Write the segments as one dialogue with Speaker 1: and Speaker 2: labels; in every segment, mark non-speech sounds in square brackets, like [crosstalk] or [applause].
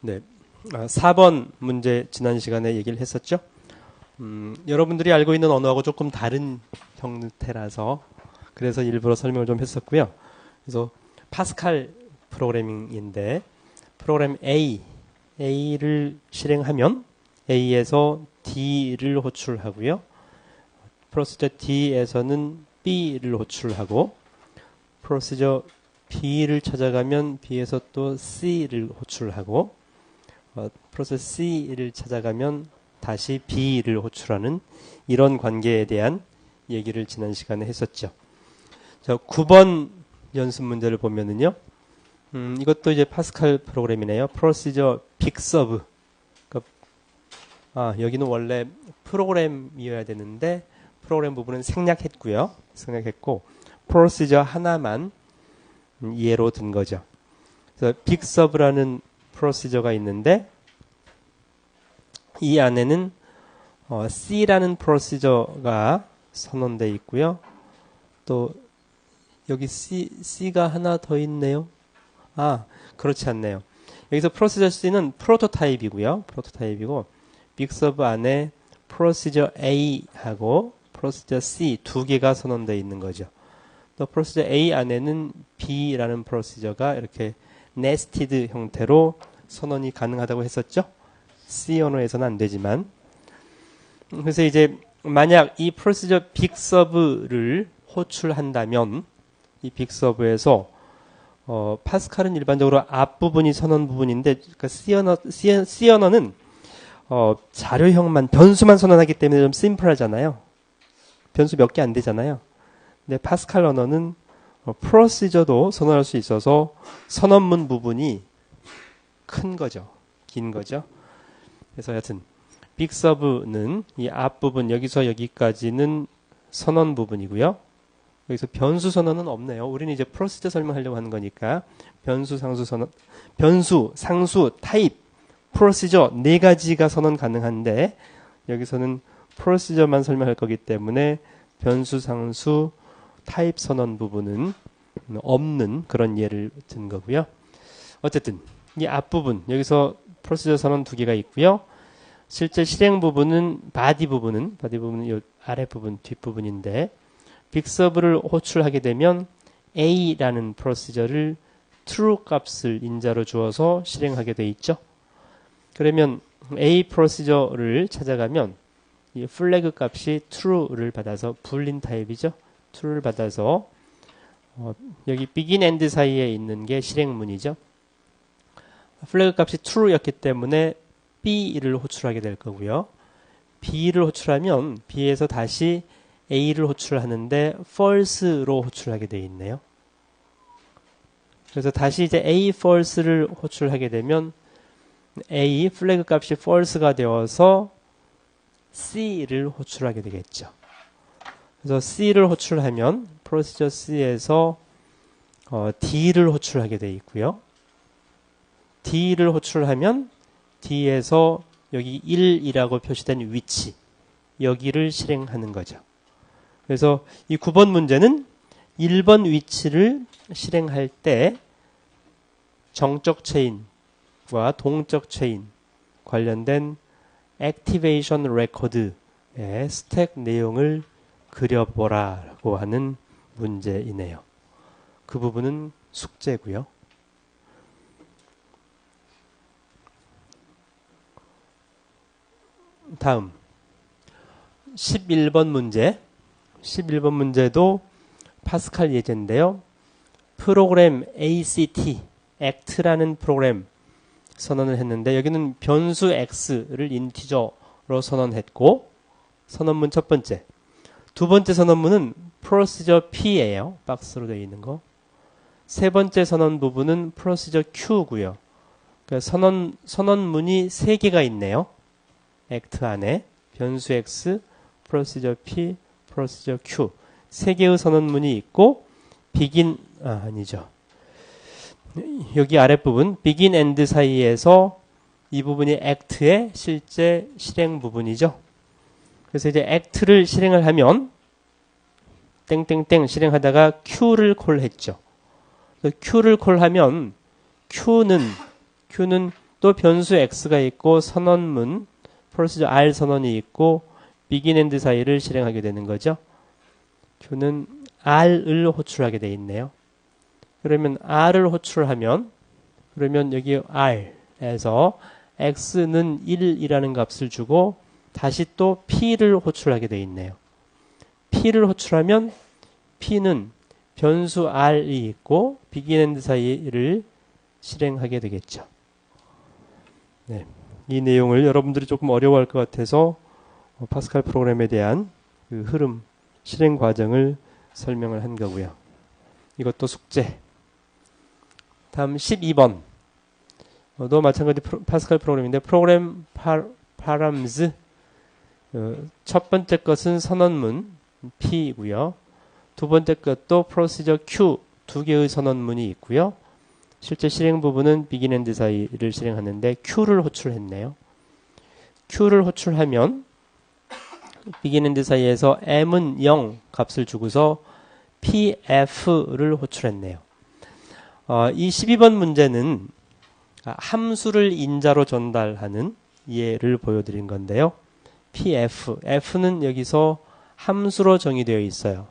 Speaker 1: 네. 아, 4번 문제 지난 시간에 얘기를 했었죠. 음, 여러분들이 알고 있는 언어하고 조금 다른 형태라서 그래서 일부러 설명을 좀 했었고요. 그래서 파스칼 프로그래밍인데 프로그램 A, A를 실행하면 A에서 D를 호출하고요. 프로시저 D에서는 B를 호출하고 프로시저 B를 찾아가면 B에서 또 C를 호출하고 어, 프로세스 C를 찾아가면 다시 B를 호출하는 이런 관계에 대한 얘기를 지난 시간에 했었죠. 자, 9번 연습 문제를 보면은요. 음, 이것도 이제 파스칼 프로그램이네요. 프로시저 빅서브. 그러니까, 아, 여기는 원래 프로그램이어야 되는데 프로그램 부분은 생략했고요. 생략했고 프로시저 하나만 예로 든 거죠. 그래서 빅서브라는 프로시저가 있는데 이 안에는 어, C라는 프로시저가 선언돼 있고요. 또 여기 C, C가 하나 더 있네요. 아, 그렇지 않네요. 여기서 프로시저 C는 프로토타입이고요. 프로토타입이고 빅서브 안에 프로시저 A하고 프로시저 C 두 개가 선언되어 있는 거죠. 또 프로시저 A 안에는 B라는 프로시저가 이렇게 네스티드 형태로 선언이 가능하다고 했었죠. C 언어에서는 안 되지만 그래서 이제 만약 이 프로시저 빅서브를 호출한다면 이 빅서브에서 어, 파스칼은 일반적으로 앞부분이 선언 부분인데 그러니까 C 언어 C 언어는 어, 자료형만 변수만 선언하기 때문에 좀 심플하잖아요. 변수 몇 개 안 되잖아요. 근데 파스칼 언어는 어, 프로시저도 선언할 수 있어서 선언문 부분이 큰 거죠. 긴 거죠. 그래서 여튼 빅서브는 이 앞부분 여기서 여기까지는 선언 부분이고요. 여기서 변수 선언은 없네요. 우리는 이제 프로시저 설명하려고 하는 거니까 변수 상수 선언 변수 상수 타입 프로시저 네 가지가 선언 가능한데 여기서는 프로시저만 설명할 거기 때문에 변수 상수 타입 선언 부분은 없는 그런 예를 든 거고요. 어쨌든 이 앞부분 여기서 프로시저 선언 두 개가 있고요. 실제 실행 부분은 바디 부분은 바디 부분은 이 아래 부분 뒷 부분인데 빅서브를 호출하게 되면 A라는 프로시저를 true 값을 인자로 주어서 실행하게 돼 있죠. 그러면 A 프로시저를 찾아가면 이 플래그 값이 true를 받아서 불린 타입이죠. true를 받아서 어, 여기 begin and 사이에 있는 게 실행문이죠. 플래그 값이 true였기 때문에 B를 호출하게 될 거고요. B를 호출하면 B에서 다시 A를 호출하는데 false로 호출하게 되어 있네요. 그래서 다시 이제 A false를 호출하게 되면 A 플래그 값이 false가 되어서 C를 호출하게 되겠죠. 그래서 C를 호출하면 프로시저 C에서 어, D를 호출하게 되어 있고요. D를 호출하면 D에서 여기 1이라고 표시된 위치 여기를 실행하는 거죠. 그래서 이 9번 문제는 1번 위치를 실행할 때 정적 체인과 동적 체인 관련된 액티베이션 레코드의 스택 내용을 그려보라라고 하는 문제이네요. 그 부분은 숙제고요. 다음 11번 문제 11번 문제도 파스칼 예제인데요. 프로그램 ACT, ACT라는 프로그램 선언을 했는데 여기는 변수 x를 인티저로 선언했고 선언문 첫 번째. 두 번째 선언문은 프로시저 P예요. 박스로 되어 있는 거. 세 번째 선언 부분은 프로시저 Q고요. 그러니까 선언 선언문이 세 개가 있네요. 액트 안에 변수 x, 프로시저 p, 프로시저 q 세 개의 선언문이 있고 begin 아, 아니죠. 여기 아랫부분 begin and 사이에서 이 부분이 act의 실제 실행 부분이죠. 그래서 이제 act를 실행을 하면 땡땡땡 실행하다가 q를 콜했죠. q를 콜하면 q는 q는 또 변수 x가 있고 선언문 프로시저 r 선언이 있고 begin and 사이를 실행하게 되는 거죠. q는 r을 호출하게 돼 있네요. 그러면 r을 호출하면 그러면 여기 r에서 x는 1이라는 값을 주고 다시 또 p를 호출하게 돼 있네요. p를 호출하면 p는 변수 r이 있고 begin and 사이를 실행하게 되겠죠. 네. 이 내용을 여러분들이 조금 어려워할 것 같아서 어, 파스칼 프로그램에 대한 그 흐름, 실행 과정을 설명을 한 거고요. 이것도 숙제. 다음 12번. 어, 도 마찬가지 프로, 파스칼 프로그램인데 프로그램 파, 파람즈 어, 첫 번째 것은 선언문 P이고요. 두 번째 것도 프로시저 Q 두 개의 선언문이 있고요. 실제 실행 부분은 begin and 사이를 실행하는데 Q를 호출했네요. Q를 호출하면 and 사이에서 M은 0 값을 주고서 PF를 호출했네요. 어, 이 12번 문제는 함수를 인자로 전달하는 예를 보여드린 건데요. PF, F는 여기서 함수로 정의되어 있어요.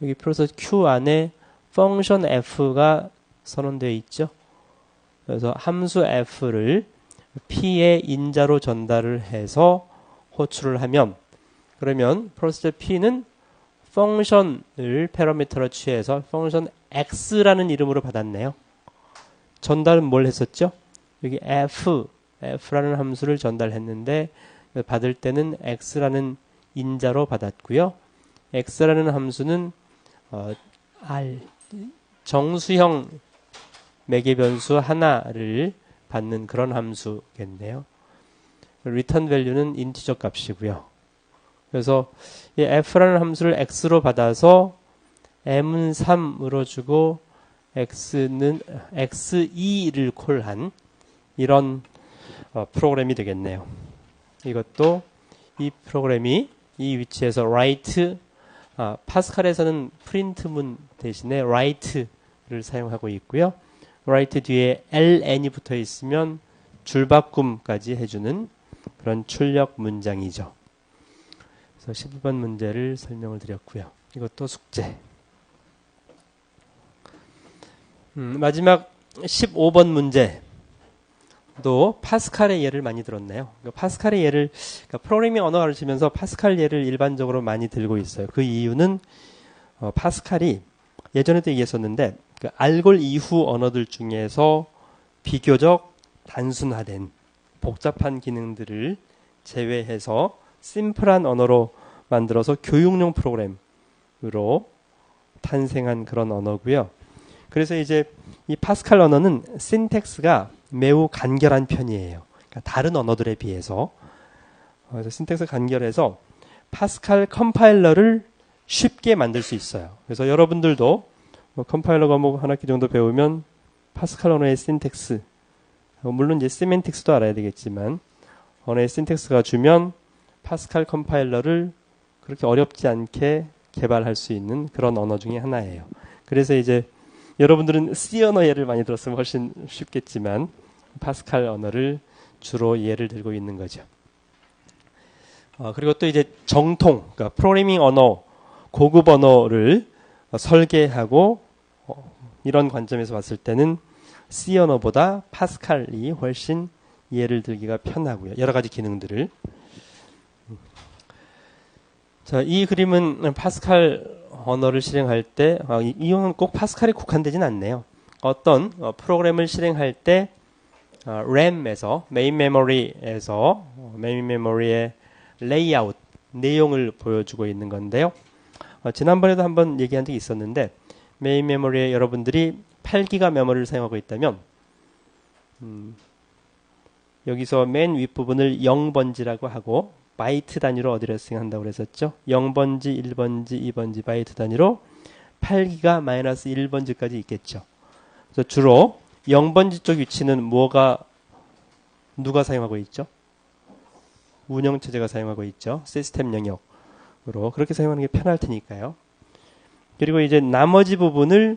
Speaker 1: 여기 플러스 Q 안에 펑션 f가 선언되어 있죠. 그래서 함수 f를 p의 인자로 전달을 해서 호출을 하면 그러면 프로세서 p는 펑션을 패러미터로 취해서 펑션 x라는 이름으로 받았네요. 전달은 뭘 했었죠? 여기 f, f라는 함수를 전달했는데 받을 때는 x라는 인자로 받았고요. x라는 함수는 어, r 정수형 매개 변수 하나를 받는 그런 함수겠네요. return value는 인티저 값이고요. 그래서 이 f라는 함수를 x로 받아서 m은 3으로 주고 x는 x2를 콜한 이런 어, 프로그램이 되겠네요. 이것도 이 프로그램이 이 위치에서 write 아, 파스칼에서는 프린트문 대신에 write를 사용하고 있고요. Write 뒤에 ln이 붙어 있으면 줄바꿈까지 해주는 그런 출력 문장이죠. 그래서 12번 문제를 설명을 드렸고요. 이것도 숙제. 음, 마지막 15번 문제. 도 파스칼의 예를 많이 들었네요. 그러니까 파스칼의 예를 그러니까 프로그래밍 언어 가르치면서 파스칼 예를 일반적으로 많이 들고 있어요. 그 이유는 어, 파스칼이 예전에도 얘기했었는데 그 알골 이후 언어들 중에서 비교적 단순화된 복잡한 기능들을 제외해서 심플한 언어로 만들어서 교육용 프로그램으로 탄생한 그런 언어고요. 그래서 이제 이 파스칼 언어는 신텍스가 매우 간결한 편이에요. 그러니까 다른 언어들에 비해서 그래서 신텍스 간결해서 파스칼 컴파일러를 쉽게 만들 수 있어요. 그래서 여러분들도 뭐 컴파일러 과목 한 학기 정도 배우면 파스칼 언어의 신텍스 어, 물론 이제 시멘틱스도 알아야 되겠지만 언어의 신텍스가 주면 파스칼 컴파일러를 그렇게 어렵지 않게 개발할 수 있는 그런 언어 중에 하나예요. 그래서 이제 여러분들은 C 언어 예를 많이 들었으면 훨씬 쉽겠지만 파스칼 언어를 주로 예를 들고 있는 거죠. 어, 그리고 또 이제 정통, 그러니까 프로그래밍 언어, 고급 언어를 설계하고 어, 이런 관점에서 봤을 때는 C 언어보다 파스칼이 훨씬 예를 들기가 편하고요. 여러 가지 기능들을. 자, 이 그림은 파스칼 언어를 실행할 때 어, 이용은 꼭 파스칼에 국한되진 않네요. 어떤 어, 프로그램을 실행할 때 어, 램에서 메인 메모리에서 어, 메인 메모리의 레이아웃 내용을 보여주고 있는 건데요. 어, 지난번에도 한번 얘기한 적이 있었는데 메인 메모리에 여러분들이 8기가 메모리를 사용하고 있다면 음, 여기서 맨 윗부분을 0번지라고 하고 바이트 단위로 어드레싱 한다고 그랬었죠. 0번지, 1번지, 2번지 바이트 단위로 8기가 마이너스 1번지까지 있겠죠. 그래서 주로 0번지 쪽 위치는 뭐가 누가 사용하고 있죠? 운영체제가 사용하고 있죠. 시스템 영역으로 그렇게 사용하는 게 편할 테니까요. 그리고 이제 나머지 부분을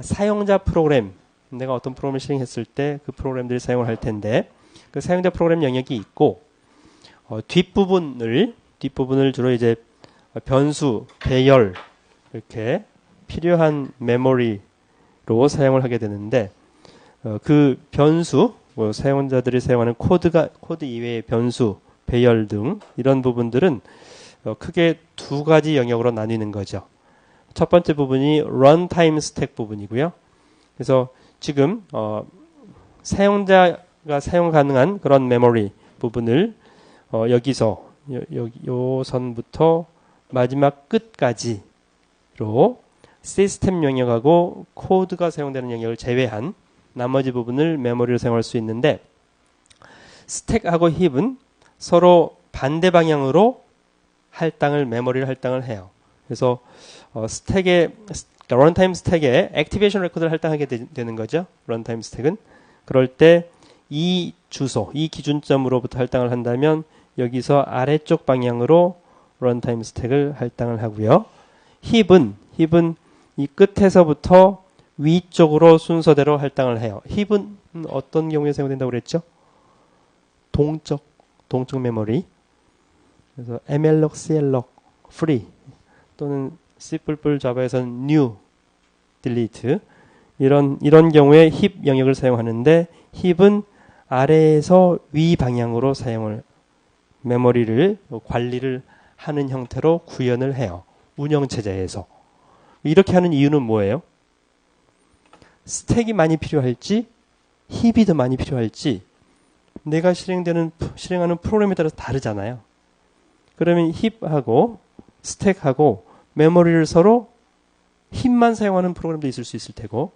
Speaker 1: 사용자 프로그램 내가 어떤 프로그램을 실행했을 때 그 프로그램들이 사용을 할 텐데 그 사용자 프로그램 영역이 있고 어, 뒷부분을 뒷부분을 주로 이제 변수, 배열 이렇게 필요한 메모리로 사용을 하게 되는데 어, 그 변수 뭐 사용자들이 사용하는 코드가 코드 이외의 변수, 배열 등 이런 부분들은 어, 크게 두 가지 영역으로 나뉘는 거죠. 첫 번째 부분이 런타임 스택 부분이고요. 그래서 지금 어, 사용자가 사용 가능한 그런 메모리 부분을 어, 여기서 요, 요, 요 선부터 마지막 끝까지로 시스템 영역하고 코드가 사용되는 영역을 제외한 나머지 부분을 메모리로 사용할 수 있는데 스택하고 힙은 서로 반대 방향으로 할당을 메모리를 할당을 해요. 그래서 어, 그러니까 런타임 스택에 액티베이션 레코드를 할당하게 되, 는 거죠. 런타임 스택은 그럴 때 이 주소, 이 기준점으로부터 할당을 한다면 여기서 아래쪽 방향으로 런타임 스택을 할당을 하고요. 힙은 힙은 이 끝에서부터 위쪽으로 순서대로 할당을 해요. 힙은 어떤 경우에 사용된다고 그랬죠? 동적 동적 메모리. 그래서 mlog, clog, free 또는 C++ 자바에서는 new, delete 이런 이런 경우에 힙 영역을 사용하는데 힙은 아래에서 위 방향으로 사용을 메모리를 관리를 하는 형태로 구현을 해요. 운영 체제에서. 이렇게 하는 이유는 뭐예요? 스택이 많이 필요할지 힙이 더 많이 필요할지 내가 실행되는 실행하는 프로그램에 따라서 다르잖아요. 그러면 힙하고 스택하고 메모리를 서로 힙만 사용하는 프로그램도 있을 수 있을 테고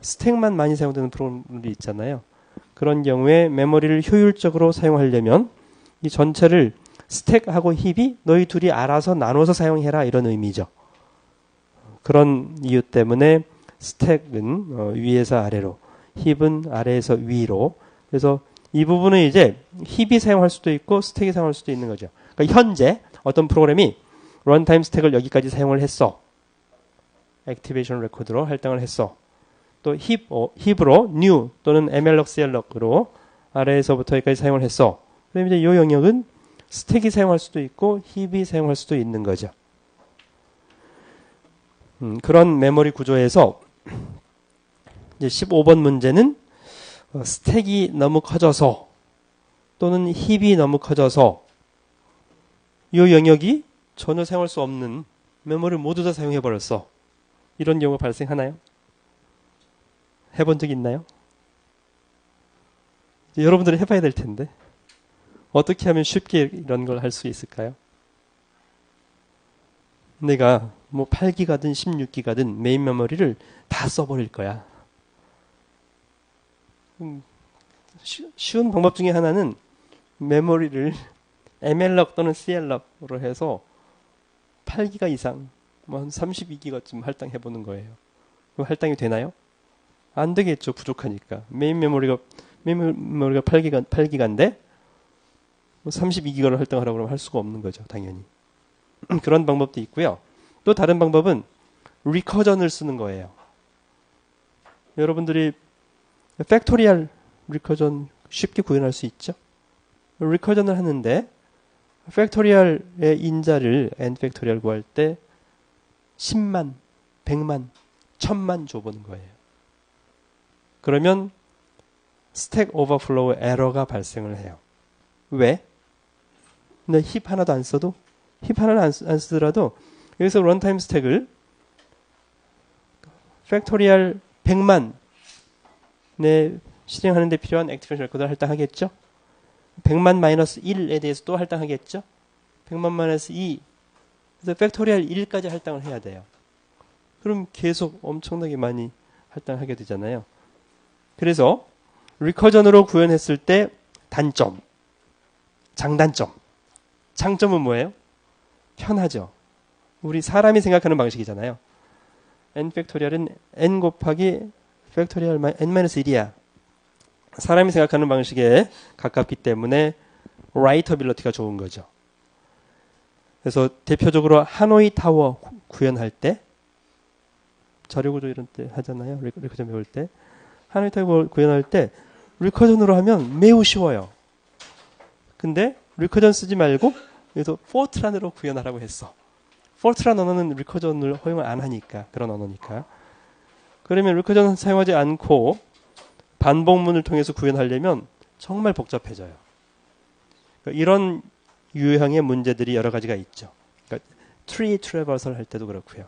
Speaker 1: 스택만 많이 사용되는 프로그램들이 있잖아요. 그런 경우에 메모리를 효율적으로 사용하려면 이 전체를 스택하고 힙이 너희 둘이 알아서 나눠서 사용해라 이런 의미죠. 그런 이유 때문에 스택은 어, 위에서 아래로, 힙은 아래에서 위로. 그래서 이 부분은 이제 힙이 사용할 수도 있고 스택이 사용할 수도 있는 거죠. 그러니까 현재 어떤 프로그램이 런타임 스택을 여기까지 사용을 했어. 액티베이션 레코드로 할당을 했어. 또 힙, 어, 힙으로 new 또는 clog으로 아래에서부터 여기까지 사용을 했어. 그럼 이제 이 영역은 스택이 사용할 수도 있고 힙이 사용할 수도 있는 거죠. 음, 그런 메모리 구조에서 이제 15번 문제는 어, 스택이 너무 커져서 또는 힙이 너무 커져서 이 영역이 전혀 사용할 수 없는 메모리를 모두 다 사용해 버렸어. 이런 경우가 발생하나요? 해본 적 있나요? 여러분들이 해봐야 될 텐데 어떻게 하면 쉽게 이런 걸 할 수 있을까요? 내가 뭐 8기가든 16기가든 메인 메모리를 다 써버릴 거야. 음, 쉬운 방법 중에 하나는 메모리를 [laughs] MLLog 또는 CLLog으로 해서 8기가 이상, 뭐 한 32기가쯤 할당해 보는 거예요. 그럼 할당이 되나요? 안 되겠죠. 부족하니까. 메인 메모리가 메인 메모리가 8기가 8기가인데 뭐 32기가를 할당하라고 그러면 할 수가 없는 거죠. 당연히. [clears throat] 그런 방법도 있고요. 또 다른 방법은 리커전을 쓰는 거예요. 여러분들이 팩토리얼 리커전 쉽게 구현할 수 있죠? 리커전을 하는데 팩토리얼의 인자를 n 팩토리얼 구할 때 10만, 100만, 1000만 줘보는 거예요. 그러면 스택 오버플로우 에러가 발생을 해요. 왜? 근데 힙 하나도 안 써도 힙 하나는 안, 안 쓰더라도 여기서 런타임 스택을 팩토리얼 100만 내 실행하는 데 필요한 액티베이션 레코드를 할당하겠죠? 100만 마이너스 1에 대해서 또 할당하겠죠? 100만 마이너스 2 그래서 팩토리얼 1까지 할당을 해야 돼요. 그럼 계속 엄청나게 많이 할당하게 되잖아요. 그래서 리커전으로 구현했을 때 단점, 장단점, 장점은 뭐예요? 편하죠. 우리 사람이 생각하는 방식이잖아요. n 팩토리얼은 n 곱하기 팩토리얼 n-1이야. 사람이 생각하는 방식에 가깝기 때문에 라이터빌러티가 좋은 거죠. 그래서 대표적으로 하노이 타워 구현할 때 자료구조 이런 때 하잖아요. 리커전 배울 때 하노이 타워 구현할 때 리커전으로 하면 매우 쉬워요. 근데 리커전 쓰지 말고 여기서 포트란으로 구현하라고 했어. 포트란 언어는 리커전을 허용을 안 하니까 그런 언어니까. 그러면 리커전 사용하지 않고 반복문을 통해서 구현하려면 정말 복잡해져요. 그러니까 이런 유형의 문제들이 여러 가지가 있죠. 그러니까 트리 트래버설 할 때도 그렇고요.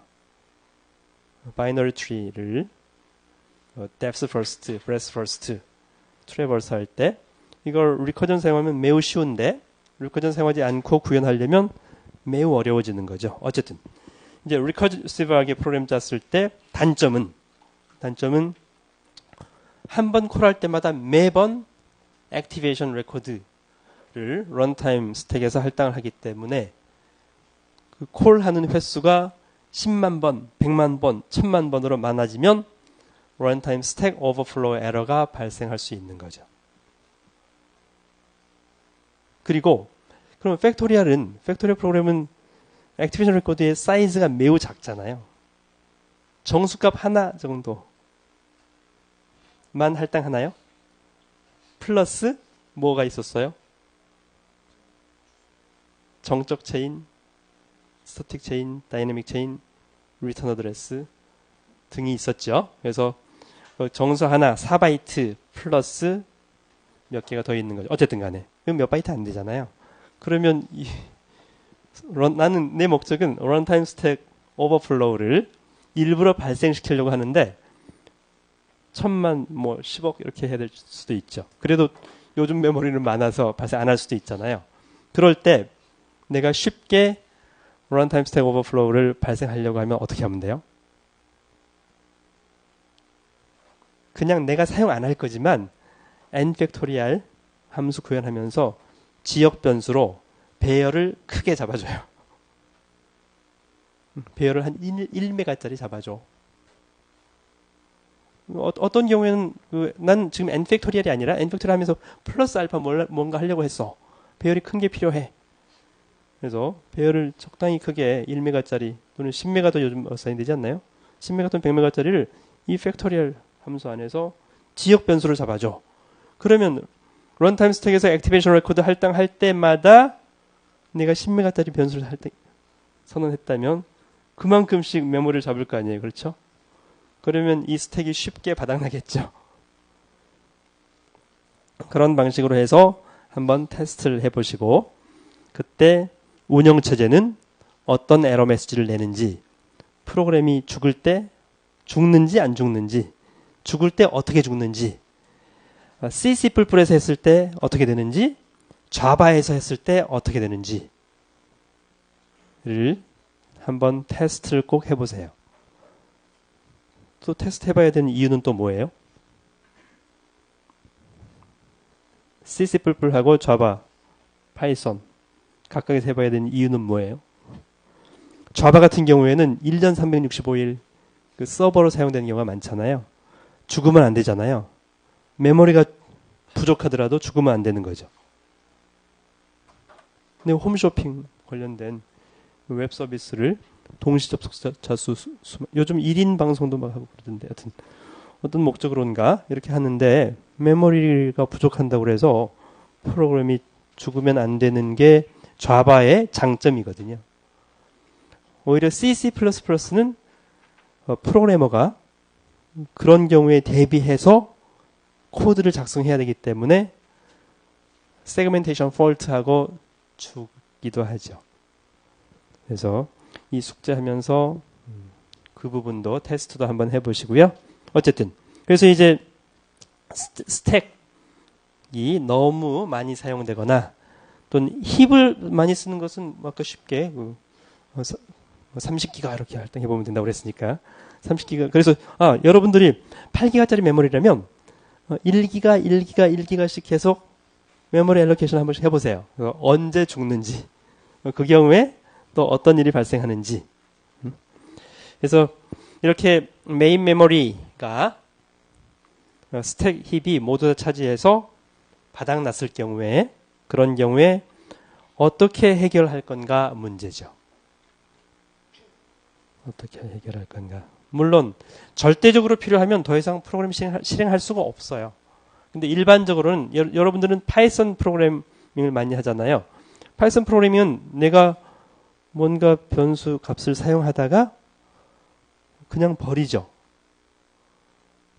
Speaker 1: 바이너리 트리를 depth first, breadth first 트래버스 할때 이걸 리커전 사용하면 매우 쉬운데 리커전 사용하지 않고 구현하려면 매우 어려워지는 거죠. 어쨌든 이제 리커시브하게 프로그램 짰을 때 단점은 단점은 한 번 콜할 때마다 매번 액티베이션 레코드를 런타임 스택에서 할당을 하기 때문에 그 콜하는 횟수가 10만 번, 100만 번, 1000만 번으로 많아지면 런타임 스택 오버플로우 에러가 발생할 수 있는 거죠. 그리고 그럼 팩토리얼은 팩토리얼 프로그램은 액티베이션 레코드의 사이즈가 매우 작잖아요. 정수값 하나 정도 만 할당하나요? 플러스 뭐가 있었어요? 정적 체인, 스태틱 체인, 다이내믹 체인, 리턴 어드레스 등이 있었죠. 그래서 그 정수 하나 4바이트 플러스 몇 개가 더 있는 거죠. 어쨌든 간에. 그럼 몇 바이트 안 되잖아요. 그러면 이, 런, 나는 내 목적은 런타임 스택 오버플로우를 일부러 발생시키려고 하는데 천만 뭐 10억 이렇게 해야 될 수도 있죠. 그래도 요즘 메모리는 많아서 발생 안 할 수도 있잖아요. 그럴 때 내가 쉽게 런타임 스택 오버플로우를 발생하려고 하면 어떻게 하면 돼요? 그냥 내가 사용 안 할 거지만 n 팩토리알 함수 구현하면서 지역 변수로 배열을 크게 잡아줘요. 음, 배열을 한 1, 1메가짜리 잡아줘. 어, 떤 경우에는 그, 난 지금 n 팩토리얼이 아니라 n 팩토리얼 하면서 플러스 알파 뭔가 하려고 했어. 배열이 큰 게 필요해. 그래서 배열을 적당히 크게 1메가짜리 또는 10메가도 요즘 어사인 되지 않나요? 10메가 또는 100메가짜리를 이 팩토리얼 함수 안에서 지역 변수를 잡아줘. 그러면 런타임 스택에서 액티베이션 레코드 할당할 때마다 내가 10메가짜리 변수를 할당 선언했다면 그만큼씩 메모리를 잡을 거 아니에요. 그렇죠? 그러면 이 스택이 쉽게 바닥나겠죠. 그런 방식으로 해서 한번 테스트를 해보시고 그때 운영체제는 어떤 에러 메시지를 내는지 프로그램이 죽을 때 죽는지 안 죽는지 죽을 때 어떻게 죽는지 C, C++ 에서 했을 때 어떻게 되는지 자바에서 했을 때 어떻게 되는지를 한번 테스트를 꼭 해보세요. 또 테스트 해봐야 되는 이유는 또 뭐예요? C, C++하고 자바, 파이썬 각각에서 해봐야 되는 이유는 뭐예요? 자바 같은 경우에는 1년 365일 그 서버로 사용되는 경우가 많잖아요. 죽으면 안 되잖아요. 메모리가 부족하더라도 죽으면 안 되는 거죠. 근데 홈쇼핑 관련된 웹 서비스를 동시 접속자 수, 수 요즘 1인 방송도 막 하고 그러던데 하여튼 어떤 목적으로인가 이렇게 하는데 메모리가 부족한다고 그래서 프로그램이 죽으면 안 되는 게 자바의 장점이거든요. 오히려 C, C++는 어, 프로그래머가 그런 경우에 대비해서 코드를 작성해야 되기 때문에 세그멘테이션 폴트하고 주기도 하죠. 그래서 이 숙제하면서 그 부분도 테스트도 한번 해보시고요. 어쨌든 그래서 이제 스택이 너무 많이 사용되거나 또는 힙을 많이 쓰는 것은 뭐 아까 쉽게 30기가 그, 어, 이렇게 할당해 보면 된다고 그랬으니까 30기가 그래서 아 여러분들이 8기가짜리 메모리라면 1기가 1기가 1기가씩 계속 메모리 엘로케이션 한번 해보세요. 언제 죽는지 그 경우에 또 어떤 일이 발생하는지 음? 그래서 이렇게 메인 메모리가 스택 힙이 모두 다 차지해서 바닥났을 경우에 그런 경우에 어떻게 해결할 건가 문제죠. 어떻게 해결할 건가. 물론 절대적으로 필요하면 더 이상 프로그램 실행할, 수가 없어요. 근데 일반적으로는 여, 여러분들은 파이썬 프로그래밍을 많이 하잖아요. 파이썬 프로그래밍은 내가 뭔가 변수 값을 사용하다가 그냥 버리죠.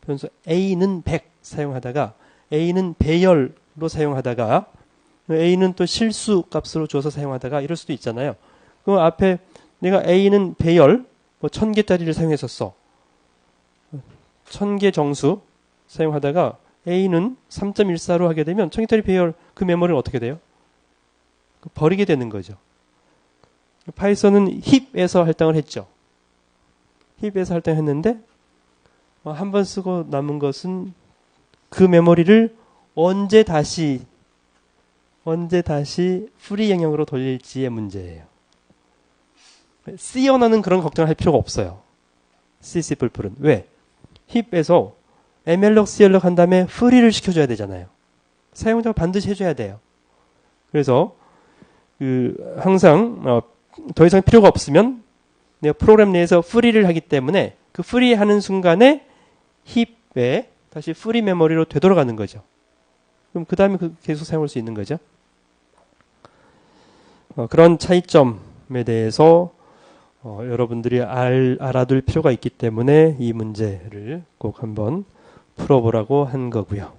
Speaker 1: 변수 a는 100 사용하다가 a는 배열로 사용하다가 a는 또 실수 값으로 줘서 사용하다가 이럴 수도 있잖아요. 그 앞에 내가 a는 배열 뭐 1000개짜리를 사용했었어. 1000개 정수 사용하다가 a는 3.14로 하게 되면 1000개짜리 배열 그 메모리는 어떻게 돼요? 버리게 되는 거죠. 파이썬은 힙에서 할당을 했죠. 힙에서 할당했는데 어, 한번 쓰고 남은 것은 그 메모리를 언제 다시 언제 다시 프리 영역으로 돌릴지의 문제예요. C 언어는 그런 걱정을 할 필요가 없어요. C, C++은 왜? 힙에서 MLog, CLog 한 다음에 프리를 시켜줘야 되잖아요. 사용자가 반드시 해줘야 돼요. 그래서 그 항상 어, 더 이상 필요가 없으면 내가 프로그램 내에서 프리를 하기 때문에 그 프리 하는 순간에 힙에 다시 프리 메모리로 되돌아가는 거죠. 그럼 그 다음에 그 계속 사용할 수 있는 거죠. 어, 그런 차이점에 대해서 어, 여러분들이 알, 알아둘 필요가 있기 때문에 이 문제를 꼭 한번 풀어보라고 한 거고요.